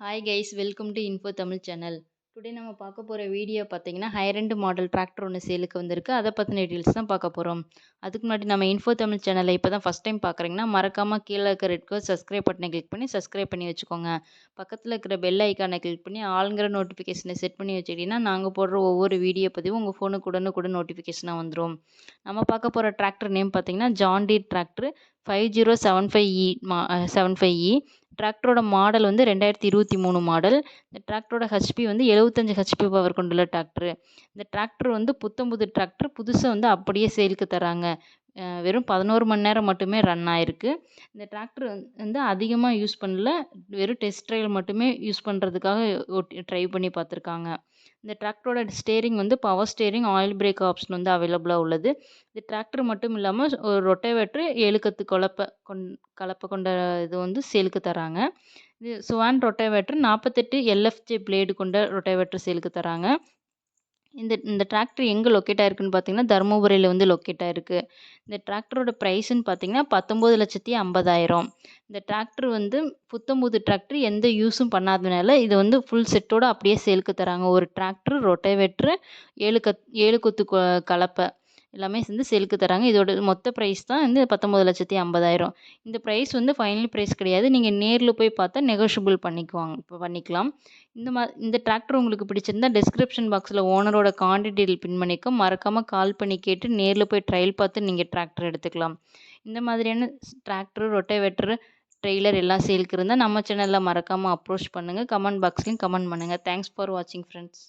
Hi guys welcome to info Tamil channel today நம்ம பார்க்க போகிற வீடியோ பார்த்தீங்கன்னா ஹையர் மாடல் டிராக்டர் ஒன்று சேலுக்கு வந்திருக்கு. அதை பற்றின டீட்டெயில்ஸ் தான் பார்க்க போகிறோம் அதுக்கு முன்னாடி நம்ம இன்ஃபோ தமிழ் சேனலை இப்போ தான் ஃபஸ்ட் டைம் பார்க்குறீங்கன்னா மறக்காமல் கீழே இருக்கிற ரெட் கலர் சப்ஸ்கிரைப் பட்டனை கிளிக் பண்ணி சப்ஸ்கிரைப் பண்ணி வச்சுக்கோங்க. பக்கத்தில் இருக்கிற பெல் ஐக்கானை கிளிக் பண்ணி ஆளுங்கிற நோட்டிஃபிகேஷனை செட் பண்ணி வச்சுக்கிட்டிங்கன்னா நாங்கள் போடுற ஒவ்வொரு வீடியோ பதிவும் உங்கள் ஃபோனுக்கு உடனுக்குடன் நோட்டிஃபிகேஷனாக வந்துடும் நம்ம பார்க்க போகிற டிராக்டர் நேம் பார்த்தீங்கன்னா John Deere tractor five zero seven five E மா செவன் ஃபைவ் இ டிராக்டரோட மாடல் வந்து ரெண்டாயிரத்தி இருபத்தி மூணு மாடல் இந்த டிராக்டரோட ஹெச்பி வந்து எழுபத்தஞ்சு ஹெச்பி பவர் கொண்டுள்ள டிராக்டரு. இந்த டிராக்டர் வந்து புத்தம் புது டிராக்டர் புதுசாக வந்து அப்படியே சேலுக்கு தராங்க வெறும் பதினோரு மணி நேரம் மட்டுமே ரன் ஆகிருக்கு இந்த டிராக்டர் வந்து அதிகமாக யூஸ் பண்ணல. வெறும் டெஸ்ட் ட்ரையல் மட்டுமே யூஸ் பண்ணுறதுக்காக ஓட்டி ட்ரை பண்ணி பார்த்துருக்காங்க இந்த டிராக்டரோட ஸ்டேரிங் வந்து power steering oil brake option வந்து அவைலபிளாக உள்ளது. இந்த டிராக்டர் மட்டும் இல்லாமல் ஒரு ரொட்டேவேட்ரு ஏழுக்கத்து கத்து கொலப்பை கொண் கலப்பை கொண்ட இது வந்து சேலுக்கு தராங்க. இது சுவான் ரொட்டேவேட்ரு நாற்பத்தெட்டு எல்எஃப்ஜே பிளேடு கொண்ட ரொட்டேவேட்ரு சேலுக்கு தராங்க. இந்த இந்த டிராக்டர் எங்கே லொக்கேட் ஆயிருக்குன்னு பார்த்தீங்கன்னா தருமபுரியில் வந்து லொக்கேட் ஆயிருக்கு. இந்த டிராக்டரோட ப்ரைஸ்ன்னு பார்த்தீங்கன்னா பத்தொம்போது லட்சத்தி ஐம்பதாயிரம். இந்த டிராக்டர் வந்து புத்தம்புது டிராக்டர் எந்த யூஸும் பண்ணாததுனால இது வந்து ஃபுல் செட்டோடு அப்படியே சேலுக்கு தராங்க. ஒரு டிராக்டர் ரொட்டேவேட்ரு ஏழு கத் ஏழு கொத்து கலப்பை. எல்லாமே வந்து சேலுக்கு தராங்க இதோட மொத்த ப்ரைஸ் தான் வந்து பத்தொம்பது லட்சத்தி ஐம்பதாயிரம். இந்த ப்ரைஸ் வந்து ஃபைனல் ப்ரைஸ் கிடையாது. நீங்கள் நேரில் போய் பார்த்தா நெகோஷியபிள் பண்ணிக்குவாங்க. இப்போ பண்ணிக்கலாம். இந்த மா இந்த டிராக்டர் உங்களுக்கு பிடிச்சிருந்தா டிஸ்கிரிப்ஷன் பாக்ஸில் ஓனரோட குவான்டிட்டியில் பின் பண்ணிக்க. மறக்காமல் கால் பண்ணி கேட்டு நேரில் போய் ட்ரையல் பார்த்து நீங்கள் டிராக்டர் எடுத்துக்கலாம். இந்த மாதிரியான டிராக்டர் ரொட்டேவேட்டர் ட்ரெய்லர் எல்லாம் சேலுக்கு இருந்தால் நம்ம சேனலில் மறக்காமல் அப்ரோச் பண்ணுங்கள் கமெண்ட் பாக்ஸ்லையும் கமெண்ட் பண்ணுங்கள் தேங்க்ஸ் ஃபார் வாட்சிங் ஃப்ரெண்ட்ஸ்